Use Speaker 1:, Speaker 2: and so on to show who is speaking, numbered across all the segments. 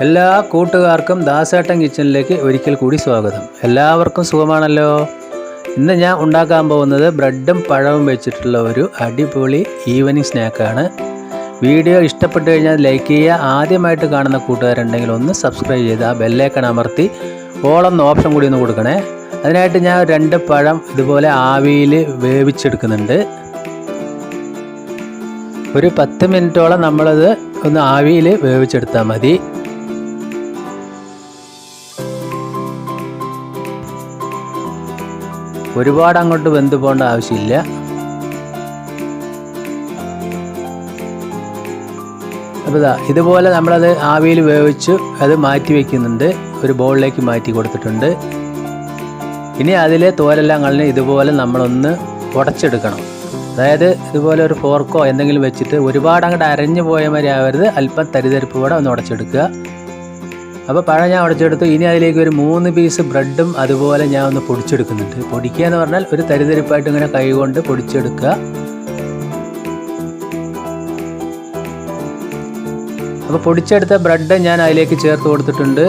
Speaker 1: എല്ലാ കൂട്ടുകാർക്കും ദാസേട്ടൻ കിച്ചണിലേക്ക് ഒരിക്കൽ കൂടി സ്വാഗതം. എല്ലാവർക്കും സുഖമാണല്ലോ? ഇന്ന് ഞാൻ ഉണ്ടാക്കാൻ പോകുന്നത് ബ്രെഡും പഴവും വെച്ചിട്ടുള്ള ഒരു അടിപൊളി ഈവനിങ് സ്നാക്കാണ്. വീഡിയോ ഇഷ്ടപ്പെട്ടു കഴിഞ്ഞാൽ ലൈക്ക് ചെയ്യുക. ആദ്യമായിട്ട് കാണുന്ന കൂട്ടുകാരുണ്ടെങ്കിൽ ഒന്ന് സബ്സ്ക്രൈബ് ചെയ്ത് ആ ബെല്ലേക്കൺ അമർത്തി ഓളെന്ന ഓപ്ഷൻ കൂടി ഒന്ന് കൊടുക്കണേ. അതിനായിട്ട് ഞാൻ രണ്ട് പഴം ഇതുപോലെ ആവിയിൽ വേവിച്ചെടുക്കുന്നുണ്ട്. ഒരു പത്ത് മിനിറ്റോളം നമ്മളത് ഒന്ന് ആവിയിൽ വേവിച്ചെടുത്താൽ മതി. ഒരുപാട് അങ്ങോട്ട് വെന്ത് പോകേണ്ട ആവശ്യമില്ല. അപ്പോൾ ഇതാ ഇതുപോലെ നമ്മളത് ആവിയിൽ വേവിച്ച് അത് മാറ്റി വയ്ക്കുന്നുണ്ട് ഒരു ബൗളിലേക്ക് മാറ്റി കൊടുത്തിട്ടുണ്ട്. ഇനി അതിലെ തോലെല്ലാം കളഞ്ഞ് ഇതുപോലെ നമ്മളൊന്ന് ഉടച്ചെടുക്കണം. അതായത് ഇതുപോലെ ഒരു ഫോർക്കോ എന്തെങ്കിലും വെച്ചിട്ട് ഒരുപാട് അങ്ങോട്ട് അരഞ്ഞു പോയ മാതിരി ആവരുത്. അല്പം തരിതരിപ്പ് കൂടെ ഒന്ന് ഉടച്ചെടുക്കുക. അപ്പോൾ പഴം ഞാൻ ഉടച്ചെടുത്തു. ഇനി അതിലേക്ക് ഒരു മൂന്ന് പീസ് ബ്രെഡും അതുപോലെ ഞാൻ ഒന്ന് പൊടിച്ചെടുക്കുന്നുണ്ട്. പൊടിക്കുക എന്ന് പറഞ്ഞാൽ ഒരു തരിതരിപ്പായിട്ട് ഇങ്ങനെ കൈകൊണ്ട് പൊടിച്ചെടുക്കുക. അപ്പോൾ പൊടിച്ചെടുത്ത ബ്രെഡ് ഞാൻ അതിലേക്ക് ചേർത്ത് കൊടുത്തിട്ടുണ്ട്.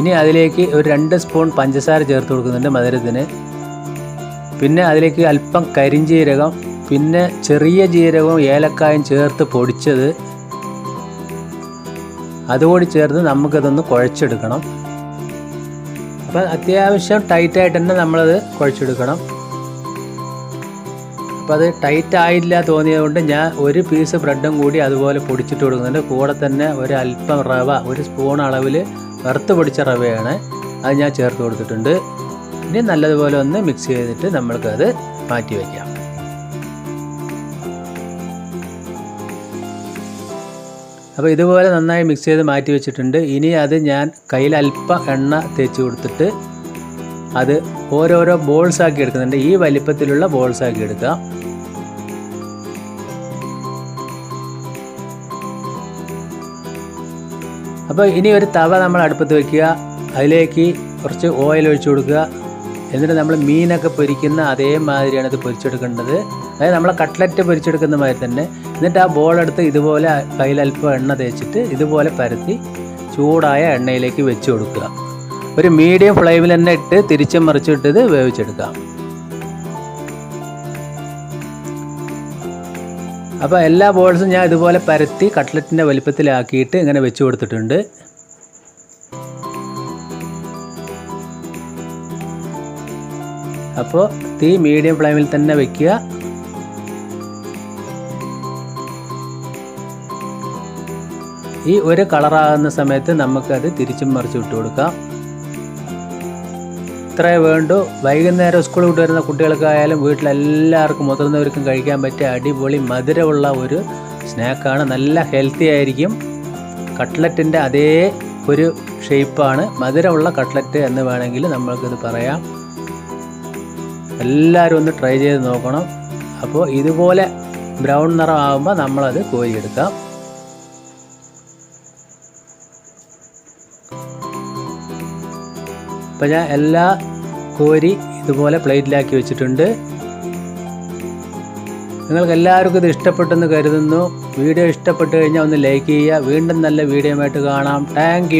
Speaker 1: ഇനി അതിലേക്ക് ഒരു രണ്ട് സ്പൂൺ പഞ്ചസാര ചേർത്ത് കൊടുക്കുന്നുണ്ട് മധുരത്തിന്. പിന്നെ അതിലേക്ക് അല്പം കരിഞ്ചീരകം പിന്നെ ചെറിയ ജീരകവും ഏലക്കായും ചേർത്ത് പൊടിച്ചത് അതുകൂടി ചേർത്ത് നമുക്കതൊന്ന് കുഴച്ചെടുക്കണം. അപ്പം അത്യാവശ്യം ടൈറ്റായിട്ട് തന്നെ നമ്മളത് കുഴച്ചെടുക്കണം. അപ്പോൾ അത് ടൈറ്റ് ആയില്ല തോന്നിയതുകൊണ്ട് ഞാൻ ഒരു പീസ് ബ്രെഡും കൂടി അതുപോലെ പൊടിച്ചിട്ട് കൊടുക്കുന്നുണ്ട് കൂടെ തന്നെ ഒരു അല്പം റവ ഒരു സ്പൂൺ അളവിൽ വറുത്ത് പൊടിച്ച റവയാണ് അത് ഞാൻ ചേർത്ത് കൊടുത്തിട്ടുണ്ട്. ഇനി നല്ലതുപോലെ ഒന്ന് മിക്സ് ചെയ്തിട്ട് നമ്മൾക്കത് മാറ്റി വയ്ക്കാം അപ്പോൾ ഇതുപോലെ നന്നായി മിക്സ് ചെയ്ത് മാറ്റി വെച്ചിട്ടുണ്ട്. ഇനി അത് ഞാൻ കയ്യിൽ അല്പ എണ്ണ തേച്ച് കൊടുത്തിട്ട് അത് ഓരോരോ ബോൾസ് ആക്കി എടുക്കുന്നുണ്ട്. ഈ വലിപ്പത്തിലുള്ള ബോൾസ് ആക്കി എടുക്കുക. അപ്പോൾ ഇനി ഒരു തവ നമ്മൾ അടുപ്പത്ത് വെക്കുക. അതിലേക്ക് കുറച്ച് ഓയിൽ ഒഴിച്ചു കൊടുക്കുക. എന്നിട്ട് നമ്മൾ മീനൊക്കെ പൊരിക്കുന്ന അതേമാതിരിയാണ് ഇത് പൊരിച്ചെടുക്കേണ്ടത്. അതായത് നമ്മളെ കട്ട്ലറ്റ് പൊരിച്ചെടുക്കുന്ന മാതിരി തന്നെ. എന്നിട്ട് ആ ബോളെടുത്ത് ഇതുപോലെ കയ്യിൽ അല്പം എണ്ണ തേച്ചിട്ട് ഇതുപോലെ പരത്തി ചൂടായ എണ്ണയിലേക്ക് വെച്ച് കൊടുക്കുക. ഒരു മീഡിയം ഫ്ലെയിമിൽ തന്നെ ഇട്ട് തിരിച്ചും മറിച്ചിട്ട് ഇത് വേവിച്ചെടുക്കാം അപ്പോൾ എല്ലാ ബോൾസും ഞാൻ ഇതുപോലെ പരത്തി കട്ട്ലറ്റിന്റെ വലിപ്പത്തിലാക്കിയിട്ട് ഇങ്ങനെ വെച്ച് കൊടുത്തിട്ടുണ്ട്. അപ്പോൾ തീ മീഡിയം ഫ്ലെയിമിൽ തന്നെ വെക്കുക. ഈ ഒരു കളറാകുന്ന സമയത്ത് നമുക്കത് തിരിച്ചും മറിച്ച് വിട്ട് കൊടുക്കാം. ഇത്രയേ വേണ്ടു. വൈകുന്നേരം സ്കൂളിൽ വിട്ട് വരുന്ന കുട്ടികൾക്കായാലും വീട്ടിലെല്ലാവർക്കും മുതിർന്നവർക്കും കഴിക്കാൻ പറ്റിയ അടിപൊളി മധുരമുള്ള ഒരു സ്നാക്കാണ് നല്ല ഹെൽത്തി ആയിരിക്കും. കട്ട്ലറ്റിന്റെ അതേ ഒരു ഷേപ്പാണ് മധുരമുള്ള കട്ട്ലറ്റ് എന്ന് വേണമെങ്കിൽ നമ്മൾക്കിത് പറയാം. എല്ലാവരും ഒന്ന് ട്രൈ ചെയ്ത് നോക്കണം. അപ്പോൾ ഇതുപോലെ ബ്രൗൺ നിറമാകുമ്പോൾ നമ്മളത് കോരിയെടുക്കാം. അപ്പോൾ ഞാൻ എല്ലാ കോരി ഇതുപോലെ പ്ലേറ്റിലാക്കി വെച്ചിട്ടുണ്ട്. നിങ്ങൾക്ക് എല്ലാവർക്കും ഇത് ഇഷ്ടപ്പെട്ടെന്ന് കരുതുന്നു. വീഡിയോ ഇഷ്ടപ്പെട്ട് കഴിഞ്ഞാൽ ഒന്ന് ലൈക്ക് ചെയ്യുക. വീണ്ടും നല്ല വീഡിയോ ആയിട്ട് കാണാം. താങ്ക്